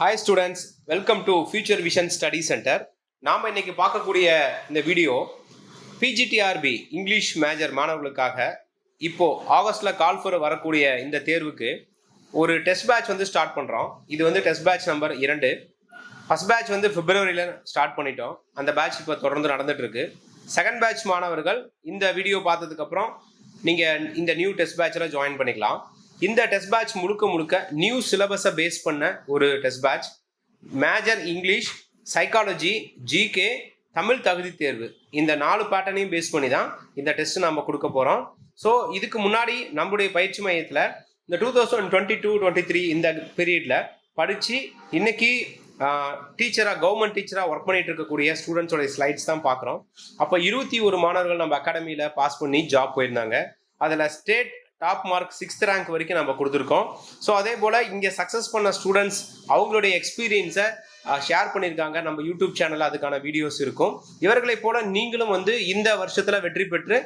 Hi students welcome to future vision study centre நாம் இன்னைக்கு பார்க்கக்கூடிய இந்த வீடியோ பிஜிடிஆர்பி இங்கிலீஷ் மேஜர் மாணவர்களுக்காக இப்போ ஆகஸ்ட்டில் கால் ஃபோர் வரக்கூடிய இந்த தேர்வுக்கு ஒரு டெஸ்ட் பேட்ச் வந்து ஸ்டார்ட் பண்ணுறோம் இது வந்து டெஸ்ட் பேட்ச் நம்பர் இரண்டு. ஃபர்ஸ்ட் பேட்ச் வந்து பிப்ரவரியில் ஸ்டார்ட் பண்ணிட்டோம். அந்த பேட்ச் இப்போ தொடர்ந்து நடந்துகிட்ருக்கு செகண்ட் பேட்ச் மாணவர்கள் இந்த வீடியோ பார்த்ததுக்கப்புறம் நீங்கள் இந்த நியூ டெஸ்ட் பேட்சில் ஜாயின் பண்ணிக்கலாம். இந்த டெஸ்ட் பேட்ச் முழுக்க முழுக்க நியூ சிலபஸை பேஸ் பண்ண ஒரு test batch major English psychology GK Tamil தகுதி தேர்வு. இந்த நாலு பேட்டர்னையும் பேஸ் பண்ணி தான் இந்த டெஸ்ட் நம்ம கொடுக்க போகிறோம் ஸோ இதுக்கு முன்னாடி நம்முடைய பயிற்சி மையத்தில் இந்த two thousand twenty two twenty three இந்த பீரியடில் படித்து இன்னைக்கு டீச்சராக கவர்மெண்ட் டீச்சராக ஒர்க் பண்ணிட்டு இருக்கக்கூடிய ஸ்டூடெண்ட்ஸோட ஸ்லைட்ஸ் தான் பார்க்குறோம் அப்போ இருபத்தி ஒரு மாணவர்கள் நம்ம அகாடமியில் பாஸ் பண்ணி ஜாப் போயிருந்தாங்க. அதில் state top mark sixth rank வரைக்கும் நம்ம கொடுத்துருக்கோம். ஸோ அதே போல் இங்கே சக்ஸஸ் பண்ண ஸ்டூடெண்ட்ஸ் அவங்களுடைய எக்ஸ்பீரியன்ஸை ஷேர் பண்ணியிருக்காங்க. நம்ம யூடியூப் சேனலில் அதுக்கான வீடியோஸ் இருக்கும். இவர்களைப் போல நீங்களும் வந்து இந்த வருஷத்தில் வெற்றி பெற்று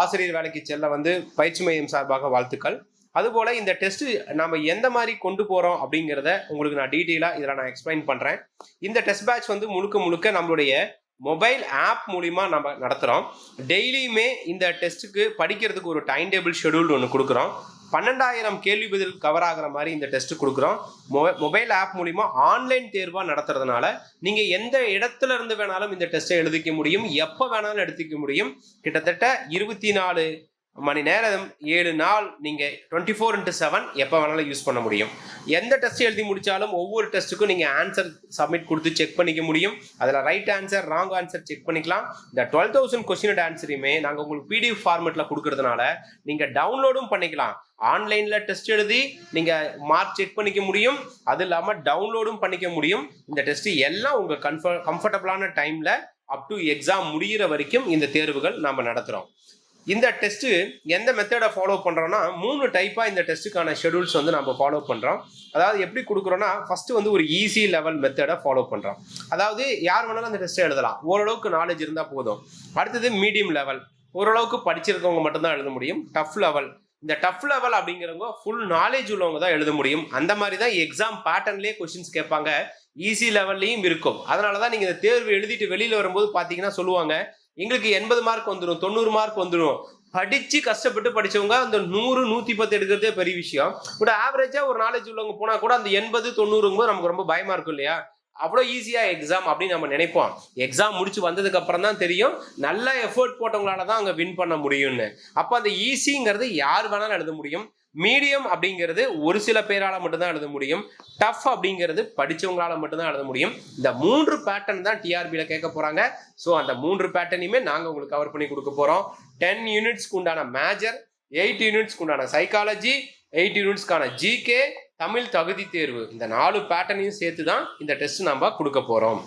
ஆசிரியர் வேலைக்கு செல்ல வந்து பயிற்சி மையம் சார்பாக வாழ்த்துக்கள். அதுபோல் இந்த டெஸ்ட்டு நம்ம எந்த மாதிரி கொண்டு போகிறோம் அப்படிங்கிறத உங்களுக்கு நான் டீட்டெயிலாக இதில் நான் எக்ஸ்பிளைன் பண்ணுறேன் இந்த டெஸ்ட் பேட்ச் வந்து முழுக்க முழுக்க நம்மளுடைய மொபைல் ஆப் மூலிமா நம்ம நடத்துகிறோம் டெய்லியுமே இந்த டெஸ்ட்டுக்கு படிக்கிறதுக்கு ஒரு டைம் டேபிள் ஷெடியூல் ஒன்று கொடுக்குறோம். பன்னெண்டாயிரம் கேள்வி பதில் கவர் ஆகிற மாதிரி இந்த டெஸ்ட்டு கொடுக்குறோம். மொ- மொபைல் ஆப் மூலிமா ஆன்லைன் தேர்வாக நடத்துறதுனால நீங்கள் எந்த இடத்துல இருந்து வேணாலும் இந்த டெஸ்ட்டை எழுதிக்க முடியும் எப்போ வேணாலும் எடுத்துக்க முடியும். கிட்டத்தட்ட இருபத்தி நாலு மணி நேரம் ஏழு நாள் நீங்கள் டுவெண்ட்டி ஃபோர் இன்ட்டு செவன் எப்போ வேணாலும் யூஸ் பண்ண முடியும். எந்த டெஸ்ட் எழுதி முடித்தாலும் ஒவ்வொரு டெஸ்ட்டுக்கும் நீங்கள் ஆன்சர் சப்மிட் கொடுத்து செக் பண்ணிக்க முடியும். அதில் right answer wrong answer check பண்ணிக்கலாம். இந்த டுவெல் தௌசண்ட் கொஸ்டின் ஆன்சரையுமே நாங்கள் உங்களுக்கு பிடிஎஃப் ஃபார்மெட்டில் கொடுக்கறதுனால நீங்கள் டவுன்லோடும் பண்ணிக்கலாம். ஆன்லைனில் டெஸ்ட் எழுதி நீங்கள் மார்க் செக் பண்ணிக்க முடியும். அது இல்லாமல் டவுன்லோடும் பண்ணிக்க முடியும். இந்த டெஸ்ட்டு எல்லாம் உங்கள் கன்ஃபர் கம்ஃபர்டபுளான டைமில் அப் டு எக்ஸாம் முடிகிற வரைக்கும் இந்த தேர்வுகள் நம்ம நடத்துகிறோம் இந்த டெஸ்ட்டு எந்த மெத்தடை ஃபாலோ பண்ணுறோன்னா மூணு டைப்பாக இந்த டெஸ்ட்டுக்கான ஷெடியூல்ஸ் வந்து நம்ம ஃபாலோ பண்ணுறோம் அதாவது எப்படி கொடுக்குறோன்னா ஃபஸ்ட்டு வந்து ஒரு ஈஸி லெவல் மெத்தடை ஃபாலோ பண்ணுறோம் அதாவது யார் வேணாலும் அந்த டெஸ்ட்டை எழுதலாம். ஓரளவுக்கு நாலேஜ் இருந்தால் போதும். அடுத்தது மீடியம் லெவல் ஓரளவுக்கு படிச்சிருக்கவங்க மட்டும்தான் எழுத முடியும். டஃப் லெவல் இந்த டஃப் லெவல் அப்படிங்கிறவங்க ஃபுல் நாலேஜ் உள்ளவங்க தான் எழுத முடியும். அந்த மாதிரி தான் எக்ஸாம் பேட்டர்ன்லேயே கொஷின்ஸ் கேட்பாங்க. ஈஸி லெவல்லையும் இருக்கும். அதனால தான் நீங்கள் இந்த தேர்வு எழுதிட்டு வெளியில் வரும்போது பார்த்தீங்கன்னா சொல்லுவாங்க எங்களுக்கு எண்பது மார்க் வந்துடும் தொண்ணூறு மார்க் வந்துடும் படிச்சு கஷ்டப்பட்டு படிச்சவங்க அந்த நூறு நூத்தி பத்து எடுக்கிறதே பெரிய விஷயம். பட் ஆவரேஜா ஒரு நாலேஜ் உள்ளவங்க போனா கூட அந்த எண்பது தொண்ணூறுங்கும் போது நமக்கு ரொம்ப பயமா இருக்கும் இல்லையா? அவ்வளோ ஈஸியாக எக்ஸாம் அப்படின்னு நம்ம நினைப்போம். எக்ஸாம் முடிச்சு வந்ததுக்கு அப்புறம் தான் தெரியும். நல்ல எஃபோர்ட் போட்டவங்களால தான் அங்கே வின் பண்ண முடியும்னு. அப்போ அந்த ஈஸிங்கிறது யார் வேணாலும் எழுத முடியும். மீடியம் அப்படிங்கிறது ஒரு சில பேரால் மட்டும்தான் எழுத முடியும். டஃப் அப்படிங்கிறது படித்தவங்களால மட்டும்தான் எழுத முடியும். இந்த மூன்று பேட்டர்ன் தான் டிஆர்பியில் கேட்க போகிறாங்க ஸோ அந்த மூன்று பேட்டர்னையுமே நாங்கள் உங்களுக்கு கவர் பண்ணி கொடுக்க போகிறோம் டென் யூனிட்ஸ்க்கு உண்டான மேஜர் எயிட் யூனிட்ஸ்க்கு உண்டான சைக்காலஜி எயிட் யூனிட்ஸ்க்கான ஜிகே தமிழ் தகுதி தேர்வு. இந்த நாலு பேட்டர்னையும் சேர்த்து தான் இந்த டெஸ்ட் நம்ம கொடுக்க போகிறோம்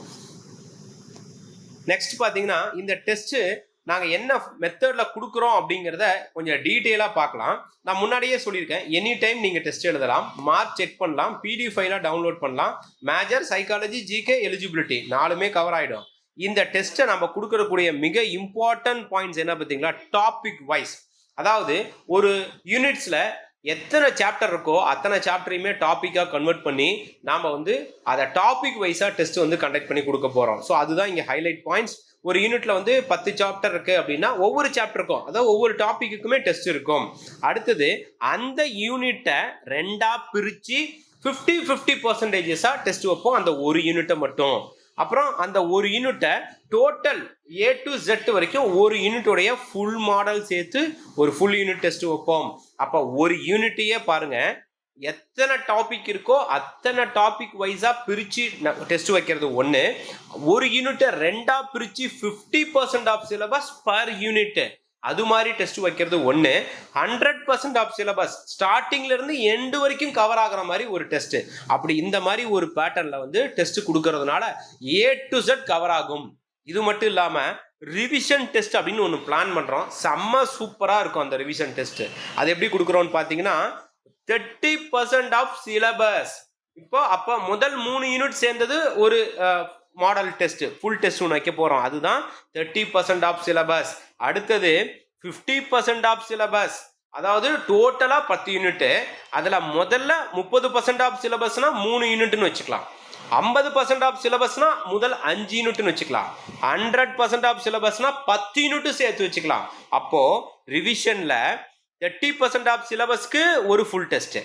நெக்ஸ்ட் பார்த்தீங்கன்னா இந்த டெஸ்ட்டு நாங்கள் என்ன மெத்தடில் கொடுக்குறோம் அப்படிங்கிறத கொஞ்சம் டீட்டெயிலாக பார்க்கலாம். நான் முன்னாடியே சொல்லியிருக்கேன். எனி டைம் நீங்கள் டெஸ்ட் எழுதலாம். மார்க் செக் பண்ணலாம். பிடிஎஃப் ஃபைலாக டவுன்லோட் பண்ணலாம். மேஜர் சைக்காலஜி ஜிகே எலிஜிபிலிட்டி நாலுமே கவர் ஆகிடும் இந்த டெஸ்ட்டை நம்ம கொடுக்கறக்கூடிய மிக இம்பார்ட்டன்ட் பாயிண்ட்ஸ் என்ன பார்த்தீங்களா? டாபிக் வைஸ் அதாவது ஒரு யூனிட்ஸில் எத்தனை சாப்டர் இருக்கோ அத்தனை சாப்டரையுமே டாப்பிக்காக கன்வெர்ட் பண்ணி நாம் வந்து அதை டாபிக் வைஸாக டெஸ்ட் வந்து கண்டக்ட் பண்ணி கொடுக்க போகிறோம் ஸோ அதுதான் இங்கே ஹைலைட் பாயிண்ட்ஸ் ஒரு யூனிட்ல வந்து பத்து சாப்டர் இருக்கு அப்படின்னா ஒவ்வொரு சாப்டருக்கும் அதாவது ஒவ்வொரு டாபிக்குக்குமே டெஸ்ட் இருக்கும். அடுத்தது அந்த யூனிட்டை ரெண்டா பிரிச்சு ஃபிஃப்டி ஃபிஃப்டி பர்சன்டேஜஸாக டெஸ்ட் வைப்போம். அந்த ஒரு யூனிட்டை மட்டும். அப்புறம் அந்த ஒரு யூனிட்டை டோட்டல் ஏ டு ஜெட் வரைக்கும் ஒரு யூனிட்டுடைய ஃபுல் மாடல் சேர்த்து ஒரு ஃபுல் யூனிட் டெஸ்ட் வைப்போம். அப்போ ஒரு யூனிட்டையே பாருங்க எத்தனை டாபிக் இருக்கோ அத்தனை டாபிக் வைஸாக பிரித்து டெஸ்ட் வைக்கிறது ஒன்று ஒரு யூனிட்டை ரெண்டாக பிரித்து fifty percent of syllabus per unit அது மாதிரி டெஸ்ட் வைக்கிறது ஒன்று ஹண்ட்ரட் பர்சன்ட் ஆஃப் சிலபஸ் ஸ்டார்டிங்லேருந்து எண்டு வரைக்கும் கவர் ஆகுற மாதிரி ஒரு டெஸ்ட் அப்படி இந்த மாதிரி ஒரு பேட்டர்னில் வந்து டெஸ்ட் கொடுக்கறதுனால ஏ டு செட் கவர் ஆகும். இது மட்டும் இல்லாமல் ரிவிஷன் டெஸ்ட் அப்படின்னு ஒன்று பிளான் பண்ணுறோம் செம்ம சூப்பராக இருக்கும் அந்த ரிவிஷன் டெஸ்ட் அது எப்படி கொடுக்குறோன்னு பார்த்தீங்கன்னா தேர்ட்டி பர்சன்ட் ஆஃப் சிலபஸ் இப்போ அப்போ முதல் மூணு யூனிட் சேர்ந்தது ஒரு மாடல் டெஸ்ட் ஃபுல் டெஸ்ட் ஒன்று வைக்க போகிறோம் அதுதான் தேர்ட்டி பர்சன்ட் ஆஃப் சிலபஸ் அடுத்தது ஃபிஃப்டி பர்சன்ட் ஆஃப் சிலபஸ் அதாவது டோட்டலாக பத்து யூனிட்டு அதில் முதல்ல முப்பது பர்சன்ட் ஆஃப் சிலபஸ்னால் மூணு யூனிட்னு வச்சுக்கலாம். ஐம்பது பர்சன்ட் ஆஃப் சிலபஸ்னா முதல் அஞ்சு யூனிட்னு வச்சுக்கலாம். ஹண்ட்ரட் பர்சன்ட் ஆஃப் சிலபஸ்னா பத்து யூனிட்டு சேர்த்து வச்சுக்கலாம். அப்போது ரிவிஷனில் தேர்ட்டி பர்சன்ட் ஆஃப் சிலபஸ்க்கு ஒரு full test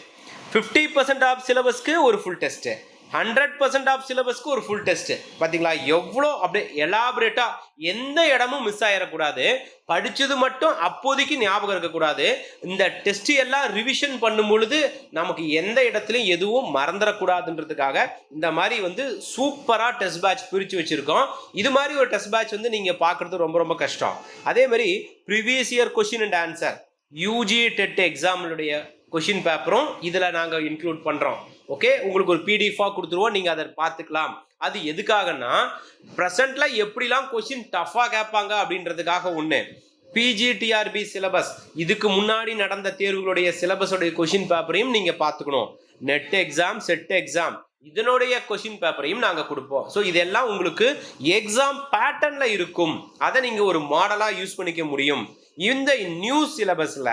fifty percent of சிலபஸ்க்கு ஒரு full test hundred percent of சிலபஸ்க்கு ஒரு ஃபுல் டெஸ்ட்டு பார்த்தீங்களா எவ்வளோ அப்படியே எலாபரேட்டாக எந்த இடமும் மிஸ் ஆகிடக்கூடாது படித்தது மட்டும் அப்போதைக்கு ஞாபகம் இருக்கக்கூடாது. இந்த டெஸ்ட் எல்லாம் ரிவிஷன் பண்ணும் பொழுது நமக்கு எந்த இடத்துலையும் எதுவும் மறந்துடக்கூடாதுன்றதுக்காக இந்த மாதிரி வந்து சூப்பராக டெஸ்ட் பேட்ச் பிரித்து வச்சுருக்கோம். இது மாதிரி ஒரு டெஸ்ட் பேட்ச் வந்து நீங்கள் பார்க்குறது ரொம்ப ரொம்ப கஷ்டம். அதே மாதிரி previous year question and answer UG TET எக்ஸாமினுடைய question பேப்பரும் இதில் நாங்கள் இன்க்ளூட் பண்ணுறோம் ஓகே? உங்களுக்கு ஒரு பிடிஎஃபாக கொடுத்துருவோம். நீங்கள் அதை பார்த்துக்கலாம். அது எதுக்காகன்னா ப்ரெசண்ட்டில் எப்படிலாம் கொஷின் டஃப்பாக கேட்பாங்க அப்படின்றதுக்காக ஒன்று பிஜிடிஆர்பி சிலபஸ் இதுக்கு முன்னாடி நடந்த தேர்வுகளுடைய சிலபஸோடைய கொஷின் பேப்பரையும் நீங்கள் பார்த்துக்கணும். நெட் எக்ஸாம் செட் எக்ஸாம் இதனுடைய கொஷின் பேப்பரையும் நாங்கள் கொடுப்போம். ஸோ இதெல்லாம் உங்களுக்கு எக்ஸாம் பேட்டர்னில் இருக்கும். அதை நீங்கள் ஒரு மாடலாக யூஸ் பண்ணிக்க முடியும். இந்த நியூ சிலபஸில்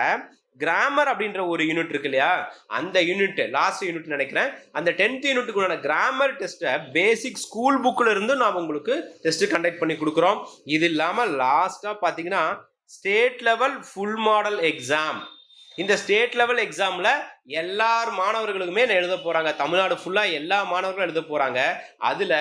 கிராமர் அப்படின்ற ஒரு யூனிட் இருக்கு இல்லையா? அந்த யூனிட் லாஸ்ட் யூனிட் நினைக்கிறேன். அந்த டென்த் யூனிட்டுக்குள்ள கிராமர் டெஸ்ட்டை பேசிக் ஸ்கூல் புக்கில் இருந்து நாம் உங்களுக்கு டெஸ்ட் கண்டக்ட் பண்ணி கொடுக்குறோம். இது இல்லாமல் லாஸ்ட்டாக பார்த்தீங்கன்னா state level full model exam இந்த ஸ்டேட் லெவல் எக்ஸாமில் எல்லார் மாணவர்களுக்குமே எழுத போகிறாங்க தமிழ்நாடு ஃபுல்லாக எல்லா மாணவர்களும் எழுத போகிறாங்க அதில்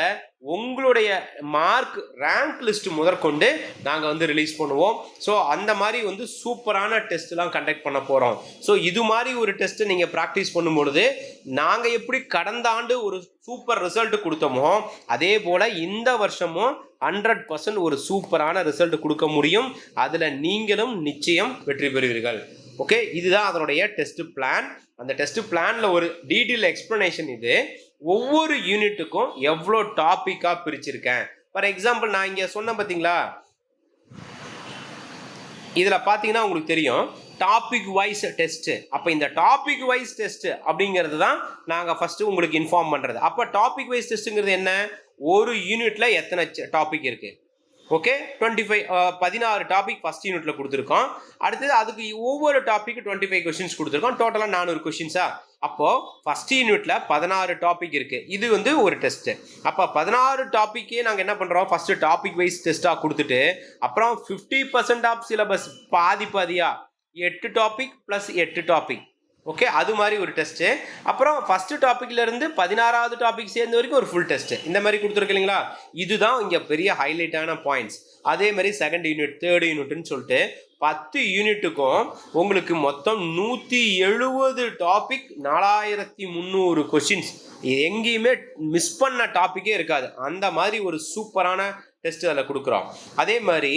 உங்களுடைய மார்க் ரேங்க் லிஸ்ட் முதற்கொண்டு நாங்கள் வந்து ரிலீஸ் பண்ணுவோம். ஸோ அந்த மாதிரி வந்து சூப்பரான டெஸ்ட்லாம் கண்டக்ட் பண்ண போகிறோம் ஸோ இது மாதிரி ஒரு டெஸ்ட்டு நீங்கள் ப்ராக்டிஸ் பண்ணும்பொழுது நாங்கள் எப்படி கடந்த ஆண்டு ஒரு சூப்பர் ரிசல்ட் கொடுத்தோமோ அதே போல் இந்த வருஷமும் ஹண்ட்ரட் பர்சன்ட் ஒரு சூப்பரான ரிசல்ட் கொடுக்க முடியும். அதில் நீங்களும் நிச்சயம் வெற்றி பெறுவீர்கள். ஓகே இதுதான் அதனுடைய டெஸ்ட் பிளான் அந்த டெஸ்ட் பிளான்ல ஒரு டீட்டெயில் எக்ஸ்பிளனேஷன் இது. ஒவ்வொரு யூனிட்டுக்கும் எவ்வளோ டாப்பிக்காக பிரிச்சிருக்கேன். ஃபார் எக்ஸாம்பிள் நான் இங்கே சொன்னேன் பார்த்தீங்களா இதில் பார்த்தீங்கன்னா உங்களுக்கு தெரியும். டாபிக் வைஸ் டெஸ்ட்டு அப்போ இந்த டாபிக் வைஸ் டெஸ்ட்டு அப்படிங்கிறது தான் நாங்கள் ஃபஸ்ட்டு உங்களுக்கு இன்ஃபார்ம் பண்ணுறது அப்போ டாபிக் வைஸ் டெஸ்ட்டுங்கிறது என்ன? ஒரு யூனிட்டில் எத்தனை டாபிக் இருக்குது ஓகே டுவெண்ட்டி ஃபைவ் பதினாறு டாபிக் ஃபஸ்ட் யூனிட்ல கொடுத்துருக்கோம். அடுத்தது அதுக்கு ஒவ்வொரு டாபிக் டுவெண்ட்டி ஃபைவ் கொஷின்ஸ் கொடுத்துருக்கோம். டோட்டலாக நானூறு கொஸ்டின்ஸா அப்போ ஃபர்ஸ்ட் யூனிட்ல பதினாறு டாபிக் இருக்கு. இது வந்து ஒரு டெஸ்ட் அப்போ பதினாறு டாப்பிக்கே நாங்கள் என்ன பண்ணுறோம் ஃபர்ஸ்ட் டாபிக் வைஸ் டெஸ்ட்டாக கொடுத்துட்டு அப்புறம் ஃபிஃப்டி பர்சன்ட் ஆஃப் சிலபஸ் பாதி பாதியா? எட்டு டாபிக் ப்ளஸ் எட்டு டாபிக் ஓகே அது மாதிரி ஒரு டெஸ்ட்டு அப்புறம் ஃபஸ்ட்டு டாப்பிக்லேருந்து பதினாறாவது டாபிக் சேர்ந்த வரைக்கும் ஒரு ஃபுல் டெஸ்ட்டு இந்த மாதிரி கொடுத்துருக்கீங்களா இதுதான் இங்கே பெரிய ஹைலைட்டான பாயிண்ட்ஸ் அதே மாதிரி செகண்ட் யூனிட் தேர்ட் யூனிட்னு சொல்லிட்டு பத்து யூனிட்டுக்கும் உங்களுக்கு மொத்தம் நூற்றி எழுபது டாபிக் நாலாயிரத்தி முந்நூறு கொஷின்ஸ் எங்கேயுமே மிஸ் பண்ண டாப்பிக்கே இருக்காது. அந்த மாதிரி ஒரு சூப்பரான டெஸ்ட் அதில் கொடுக்குறோம். அதே மாதிரி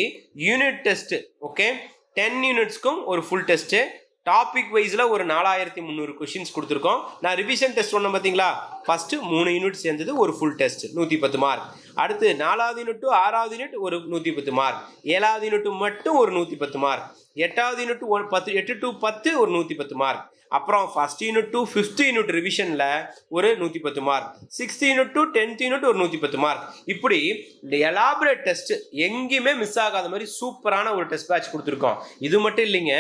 யூனிட் டெஸ்ட்டு ஓகே டென் யூனிட்ஸ்க்கும் ஒரு ஃபுல் டெஸ்ட்டு டாபிக் வைஸில் ஒரு நாலாயிரத்தி முந்நூறு கொஷின்ஸ் கொடுத்துருக்கோம். நான் ரிவிஷன் டெஸ்ட் ஒன்று பார்த்தீங்களா ஃபஸ்ட்டு மூணு யூனிட் சேர்ந்தது ஒரு ஃபுல் டெஸ்ட் நூற்றி பத்து மார்க் அடுத்து நாலாவது யூனிட் ஆறாவது யூனிட் ஒரு நூற்றி பத்து மார்க் ஏழாவது யூனிட் மட்டும் ஒரு நூற்றி பத்து மார்க் எட்டாவது யூனிட் ஒரு பத்து எட்டு டு பத்து ஒரு நூற்றி பத்து மார்க் அப்புறம் first unit to fifth unit ரிவிஷனில் ஒரு நூற்றி பத்து mark sixth unit to tenth unit ஒரு நூற்றி பத்து மார்க் இப்படி எலாபரேட் டெஸ்ட் எங்கேயுமே மிஸ் ஆகாத மாதிரி சூப்பரான ஒரு டெஸ்ட் பேட்ச் கொடுத்துருக்கோம். இது மட்டும் இல்லைங்க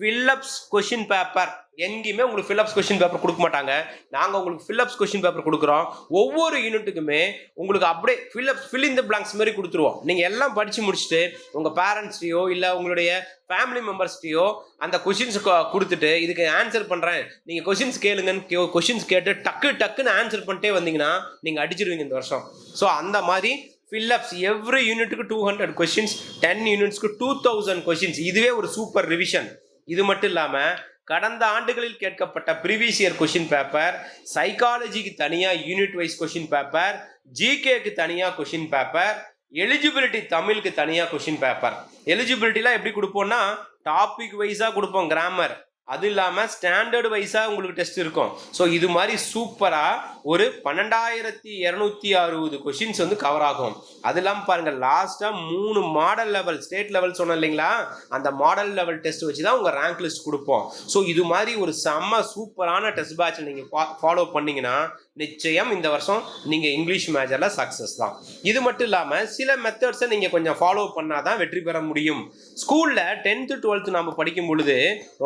ஃபில்லப்ஸ் கொஷின் பேப்பர் எங்கேயுமே உங்களுக்கு ஃபில்லப்ஸ் கொஷின் பேப்பர் கொடுக்க மாட்டாங்க. நாங்கள் உங்களுக்கு ஃபில்லப்ஸ் கொஷின் பேப்பர் கொடுக்குறோம். ஒவ்வொரு யூனிட்டுக்குமே உங்களுக்கு அப்படியே ஃபில்லப்ஸ் ஃபில் இந்த பிளாங்க்ஸ் மாதிரி கொடுத்துருவோம். நீங்கள் எல்லாம் படித்து முடிச்சுட்டு உங்கள் பேரண்ட்ஸ்டையோ இல்லை உங்களுடைய ஃபேமிலி மெம்பர்ஸ்டையோ அந்த கொஷின்ஸ் கொடுத்துட்டு இதுக்கு ஆன்சர் பண்ணுறேன் நீங்கள் கொஷின்ஸ் கேளுங்கன்னு கொஷின்ஸ் கேட்டு டக்கு டக்குன்னு ஆன்சர் பண்ணிட்டே வந்தீங்கன்னா நீங்கள் அடிச்சிருவீங்க இந்த வருஷம். ஸோ அந்த மாதிரி ஃபில்லப்ஸ் எவ்ரி யூனிட்டுக்கு டூ ஹண்ட்ரட் கொஷின்ஸ் டென் யூனிட்ஸ்க்கு டூ தௌசண்ட் கொஷின்ஸ் இதுவே ஒரு சூப்பர் ரிவிஷன் இது மட்டும் இல்லாமல் கடந்த ஆண்டுகளில் கேட்கப்பட்ட ப்ரீவியஸ் இயர் கொஷின் பேப்பர் சைக்காலஜிக்கு தனியாக யூனிட் வைஸ் கொஷின் பேப்பர் ஜிகேக்கு தனியாக கொஷின் பேப்பர் எலிஜிபிலிட்டி தமிழுக்கு தனியாக கொஷின் பேப்பர் எலிஜிபிலிட்டிலாம் எப்படி கொடுப்போம்னா டாபிக் வைஸாக கொடுப்போம் கிராமர் அது இல்லாமல் ஸ்டாண்டர்டு வைஸாக உங்களுக்கு டெஸ்ட் இருக்கும். ஸோ இது மாதிரி சூப்பராக ஒரு பன்னெண்டாயிரத்தி இரநூத்தி அறுபது கொஷின்ஸ் வந்து கவர் ஆகும். அது இல்லாமல் பாருங்கள் லாஸ்ட்டாக மூணு மாடல் லெவல் ஸ்டேட் லெவல் சொன்னோம் இல்லைங்களா? அந்த மாடல் லெவல் டெஸ்ட் வச்சு தான் உங்கள் ரேங்க் லிஸ்ட் கொடுப்போம். ஸோ இது மாதிரி ஒரு செம்ம சூப்பரான டெஸ்ட் பேட்ச் நீங்கள் ஃபாலோ பண்ணீங்கன்னா நிச்சயம் இந்த வருஷம் நீங்கள் இங்கிலீஷ் மேஜரில் சக்ஸஸ் தான். இது மட்டும் இல்லாமல் சில மெத்தட்ஸை நீங்கள் கொஞ்சம் ஃபாலோ பண்ணால் தான் வெற்றி பெற முடியும். ஸ்கூலில் டென்த்து டுவெல்த்து நம்ம படிக்கும் பொழுது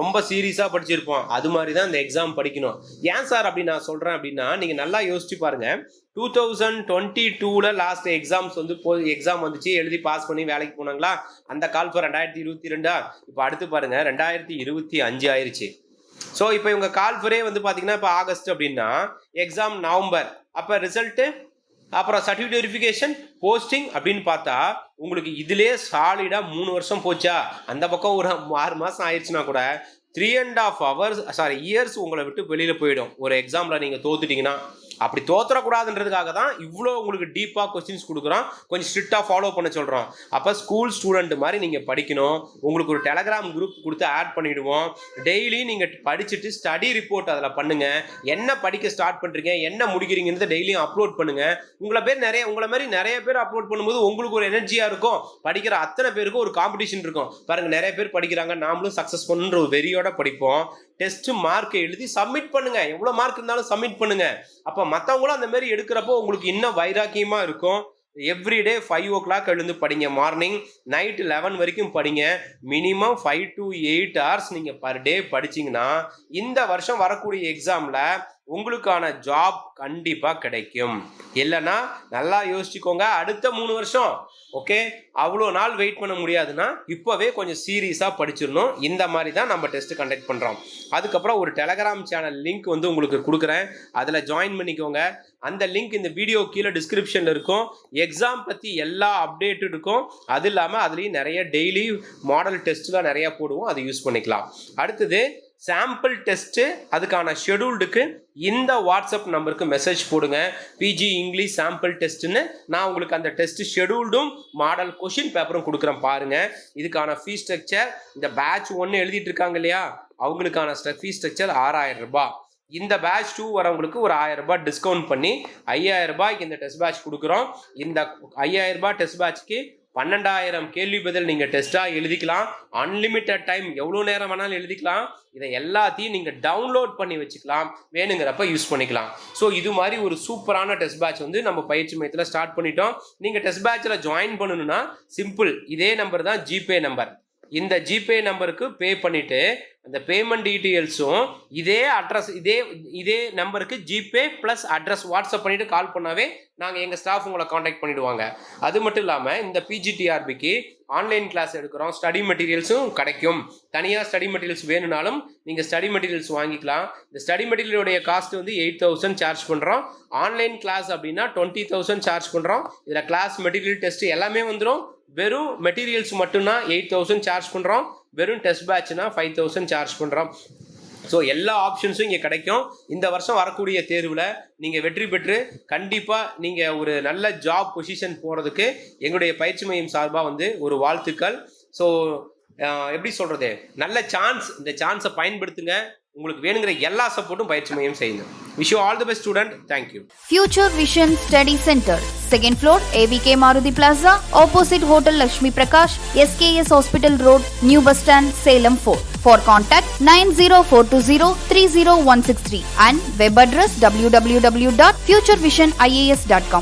ரொம்ப சீரியஸ் சீரியஸாக படிச்சிருப்போம். அது மாதிரி தான் இந்த எக்ஸாம் படிக்கணும். ஏன் சார் அப்படி நான் சொல்கிறேன் அப்படின்னா நீங்கள் நல்லா யோசிச்சு பாருங்கள் டூ தௌசண்ட் டுவெண்ட்டி டூவில் லாஸ்ட் எக்ஸாம்ஸ் வந்து போ எக்ஸாம் வந்துச்சு. எழுதி பாஸ் பண்ணி வேலைக்கு போனாங்களா? அந்த கால் இப்போ ரெண்டாயிரத்தி இருபத்தி ரெண்டா? இப்போ அடுத்து பாருங்கள் ரெண்டாயிரத்தி இருபத்தி அஞ்சு ஆயிடுச்சு ஸோ இப்போ இவங்க கால் ஃபரே வந்து பார்த்தீங்கன்னா இப்போ ஆகஸ்ட் அப்படின்னா எக்ஸாம் நவம்பர். அப்போ ரிசல்ட்டு அப்புறம் சர்டிஃபிகேட் வெரிஃபிகேஷன் போஸ்டிங் அப்படின்னு பார்த்தா உங்களுக்கு இதிலே சாலிடாக மூணு வருஷம் போச்சா? அந்த பக்கம் ஒரு ஆறு மாதம் ஆயிடுச்சுன்னா கூட three and half hours sorry years உங்களை விட்டு வெளியில் போயிடும். ஒரு எக்ஸாமில் நீங்கள் தோத்துட்டிங்கன்னா அப்படி தோத்துறக்கூடாதுன்றதுக்காக தான் இவ்வளோ உங்களுக்கு டீப்பாக கொஸ்டின்ஸ் கொடுக்குறோம். கொஞ்சம் ஸ்ட்ரிக்டாக ஃபாலோ பண்ண சொல்கிறோம் அப்போ ஸ்கூல் ஸ்டூடெண்ட் மாதிரி நீங்கள் படிக்கணும். உங்களுக்கு ஒரு டெலகிராம் குரூப் கொடுத்து ஆட் பண்ணிவிடுவோம் டெய்லி நீங்கள் படிச்சுட்டு ஸ்டடி ரிப்போர்ட் அதில் பண்ணுங்கள் என்ன படிக்க ஸ்டார்ட் பண்ணுறீங்க என்ன முடிக்கிறீங்கன்றத டெய்லியும் அப்லோட் பண்ணுங்கள் உங்களை பேர் நிறைய உங்களை மாதிரி நிறைய பேர் அப்லோட் பண்ணும்போது உங்களுக்கு ஒரு எனர்ஜியாக இருக்கும். படிக்கிற அத்தனை பேருக்கும் ஒரு காம்படிஷன் இருக்கும். பாருங்கள் நிறைய பேர் படிக்கிறாங்க. நாமளும் சக்ஸஸ் பண்ணுன்ற ஒரு வெறியோட படிப்போம். டெஸ்ட் மார்க்கை எழுதி சப்மிட் பண்ணுங்க. எவ்வளோ மார்க் இருந்தாலும் சப்மிட் பண்ணுங்க. அப்போ மற்றவங்களும் அந்த மாதிரி எடுக்கிறப்போ உங்களுக்கு இன்னும் வைராக்கியமாக இருக்கும். எவ்ரிடே ஃபைவ் ஓ கிளாக் எழுந்து படிங்க. மார்னிங் நைட் லெவன் வரைக்கும் படிங்க. Minimum five to eight hours நீங்கள் பர் டே படிச்சிங்கன்னா இந்த வருஷம் வரக்கூடிய எக்ஸாமில் உங்களுக்கான ஜாப் கண்டிப்பாக கிடைக்கும். இல்லைன்னா நல்லா யோசிச்சுக்கோங்க அடுத்த மூணு வருஷம் ஓகே அவ்வளோ நாள் வெயிட் பண்ண முடியாதுன்னா இப்போவே கொஞ்சம் சீரியஸாக படிச்சிடணும். இந்த மாதிரி தான் நம்ம டெஸ்ட் கண்டக்ட் பண்ணுறோம் அதுக்கப்புறம் ஒரு டெலகிராம் சேனல் லிங்க் வந்து உங்களுக்கு கொடுக்குறேன். அதில் ஜாயின் பண்ணிக்கோங்க. அந்த லிங்க் இந்த வீடியோ கீழே டிஸ்கிரிப்ஷனில் இருக்கும். எக்ஸாம் பற்றி எல்லா அப்டேட்டும் இருக்கும். அது இல்லாமல் அதுலேயும் நிறைய டெய்லி மாடல் டெஸ்ட்லாம் நிறையா போடுவோம். அதை யூஸ் பண்ணிக்கலாம். அடுத்தது சாம்பிள் டெஸ்ட்டு அதுக்கான ஷெடியூல்டுக்கு இந்த வாட்ஸ்அப் நம்பருக்கு மெசேஜ் போடுங்க. பிஜி இங்கிலீஷ் சாம்பிள் டெஸ்ட்டுன்னு நான் உங்களுக்கு அந்த டெஸ்ட் ஷெடியூல்டும் மாடல் கொஷின் பேப்பரும் கொடுக்குறேன் பாருங்கள் இதுக்கான ஃபீஸ் ஸ்ட்ரக்சர் இந்த பேட்ச் ஒன்று எழுதிட்டு இருக்காங்க இல்லையா? அவங்களுக்கான ஃபீஸ் ஸ்ட்ரக்சர் ஆறாயிரம் ரூபாய். இந்த பேட்ச் டூ வரவங்களுக்கு ஒரு ஆயிரம் ரூபாய் டிஸ்கவுண்ட் பண்ணி ஐயாயிரம் ரூபாய்க்கு இந்த டெஸ்ட் பேட்ச் கொடுக்குறோம். இந்த ஐயாயிரம் ரூபாய் டெஸ்ட் பேட்ச்க்கு பன்னெண்டாயிரம் கேள்வி பதில் நீங்கள் டெஸ்ட்டாக எழுதிக்கலாம். அன்லிமிட்டட் டைம் எவ்வளோ நேரம் வேணாலும் எழுதிக்கலாம். இதை எல்லாத்தையும் நீங்கள் டவுன்லோட் பண்ணி வச்சுக்கலாம். வேணுங்கிறப்ப யூஸ் பண்ணிக்கலாம். ஸோ இது மாதிரி ஒரு சூப்பரான டெஸ்ட் பேட்ச் வந்து நம்ம பயிற்சி மையத்தில் ஸ்டார்ட் பண்ணிட்டோம். நீங்கள் டெஸ்ட் பேட்சில் ஜாயின் பண்ணணும்னா சிம்பிள் இதே நம்பர் தான் ஜிபே நம்பர் இந்த ஜிபே நம்பருக்கு பே பண்ணிவிட்டு அந்த பேமெண்ட் டீட்டெயில்ஸும் இதே அட்ரஸ் இதே இதே நம்பருக்கு ஜிபே ப்ளஸ் அட்ரஸ் வாட்ஸ்அப் பண்ணிவிட்டு கால் பண்ணாவே நாங்கள் எங்கள் ஸ்டாஃப் உங்களை காண்டாக்ட் பண்ணிவிடுவாங்க அது மட்டும் இல்லாமல் இந்த பிஜிடிஆர்பிக்கு ஆன்லைன் கிளாஸ் எடுக்கிறோம். ஸ்டடி மெட்டீரியல்ஸும் கிடைக்கும். தனியாக ஸ்டடி மெட்டீரியல்ஸ் வேணும்னாலும் நீங்கள் ஸ்டடி மெட்டீரியல்ஸ் வாங்கிக்கலாம். இந்த ஸ்டடி மெட்டீரியலுடைய காஸ்ட் வந்து எயிட் தௌசண்ட் சார்ஜ் பண்ணுறோம் ஆன்லைன் கிளாஸ் அப்படின்னா டுவெண்ட்டி தௌசண்ட் சார்ஜ் பண்ணுறோம் இதில் கிளாஸ் மெட்டீரியல் டெஸ்ட் எல்லாமே வந்துடும் வெறும் மெட்டீரியல்ஸ் மட்டும்னா எயிட் தௌசண்ட் சார்ஜ் பண்ணுறோம் வெறும் டெஸ்ட் பேட்ச்னா ஃபைவ் தௌசண்ட் சார்ஜ் பண்ணுறோம் ஸோ எல்லா ஆப்ஷன்ஸும் இங்கே கிடைக்கும். இந்த வருஷம் வரக்கூடிய தேர்வில் நீங்கள் வெற்றி பெற்று கண்டிப்பாக நீங்கள் ஒரு நல்ல ஜாப் பொசிஷன் போகிறதுக்கு எங்களுடைய பயிற்சி மையம் சார்பாக வந்து ஒரு வாழ்த்துக்கள். ஸோ எப்படி சொல்கிறது நல்ல சான்ஸ் இந்த சான்ஸை பயன்படுத்துங்க. உங்களுக்கு வேணுங்கிற எல்லா சப்போர்ட்டும் பயிற்சி மையம் செய்யுங்க wish you all the best student thank you Future Vision Study Center, second floor, AVK Maruti Plaza, opposite Hotel Lakshmi Prakash, SKS Hospital Road, New Bus Stand, Salem 4. For contact 90420 30163 and web address www.futurevision.ias.com.